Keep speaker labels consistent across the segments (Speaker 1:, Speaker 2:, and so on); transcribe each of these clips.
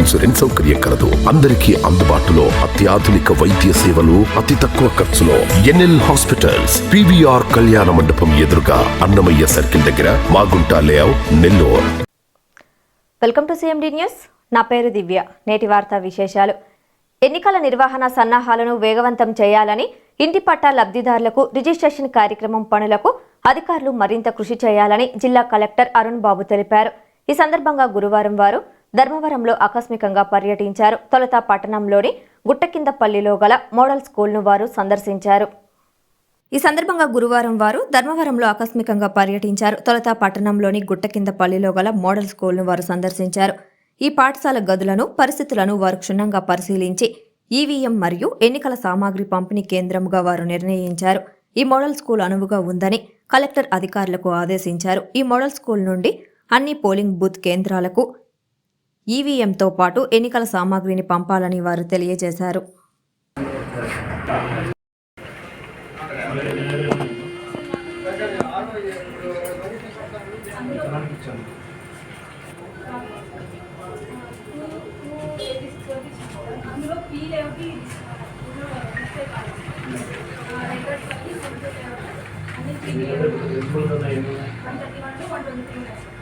Speaker 1: Insurance సౌకర్యం కలదు. అందరికీ అందుబాటులో అత్యాధునిక వైద్య సేవలు అతి తక్కువ ఖర్చులో ఎన్ఎల్ హాస్పిటల్స్ పివిఆర్ కళ్యాణ మండపం ఎదురుగా అన్నమయ్య సర్కిల్ దగ్గర Magunta layout Nellore.
Speaker 2: Welcome to CMD news. నా పేరు దివ్య. నేటి వార్తా విశేషాలు. ఎన్నికల నిర్వహణ సన్నాహాలను వేగవంతం చేయాలని ఇంటి పట్టా లబ్ధిదారులకు రిజిస్ట్రేషన్ కార్యక్రమం పనులకు అధికారులు మరింత కృషి చేయాలని జిల్లా కలెక్టర్ అరుణ్ బాబు తెలిపారు. ఈ సందర్భంగా గురువారం వారు ధర్మవరంలో ఆకస్మికంగా పర్యటించారు. తొలుత పట్టణంలోని గుట్టకిందపల్లిలో గల మోడల్ స్కూల్ను వారు సందర్శించారు. ఈ సందర్భంగా గురువారం వారు ధర్మవరంలో ఆకస్మికంగా పర్యటించారు. తొలుత పట్టణంలోని గుట్టకిందపల్లిలో గల మోడల్ స్కూల్ను వారు సందర్శించారు. ఈ పాఠశాల గదులను పరిస్థితులను వారు క్షుణ్ణంగా పరిశీలించి ఈవీఎం మరియు ఎన్నికల సామాగ్రి పంపిణీ కేంద్రముగా వారు నిర్ణయించారు. ఈ మోడల్ స్కూల్ అనువుగా ఉందని కలెక్టర్ అధికారులకు ఆదేశించారు. ఈ మోడల్ స్కూల్ నుండి అన్ని పోలింగ్ బూత్ కేంద్రాలకు ఈవీఎంతో పాటు ఎన్నికల సామాగ్రిని పంపాలని వారు తెలియజేశారు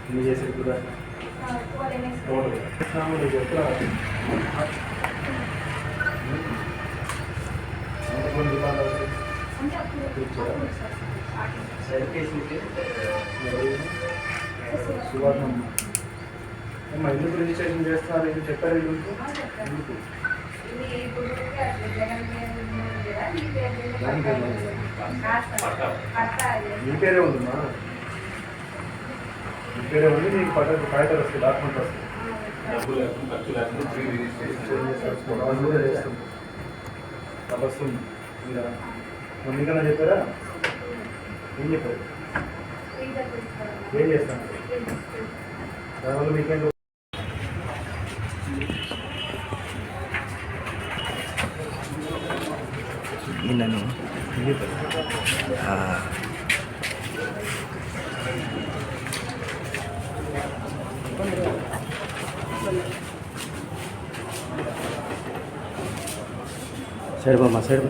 Speaker 3: ఎన్ని కూడా టోటల్ నీకు ఎక్కడ ఎంతమంది ఎందుకు రిజిస్ట్రేషన్ చేస్తున్నారు ఏం చెప్పారు ఎందుకు మీ పేరే ఉందమ్మా. మీ పేరే ఉంది నీకు పట్ట కాగితాలు వస్తాయి డాక్యుమెంట్ వస్తుంది
Speaker 4: డబ్బు లేకుండా ఖర్చు లేకుండా ఫ్రీ రిజిస్ట్రేషన్
Speaker 3: కూడా చేస్తాం చెప్పారా ఏం చెప్పారు ఏం చేస్తాను దానివల్ల మీకేం
Speaker 5: నిన్నను સર્વમાં
Speaker 6: સર્વ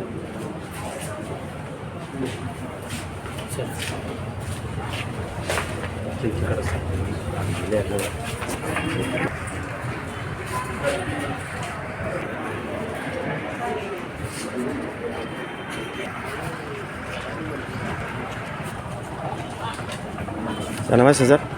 Speaker 6: ¿Se me hace,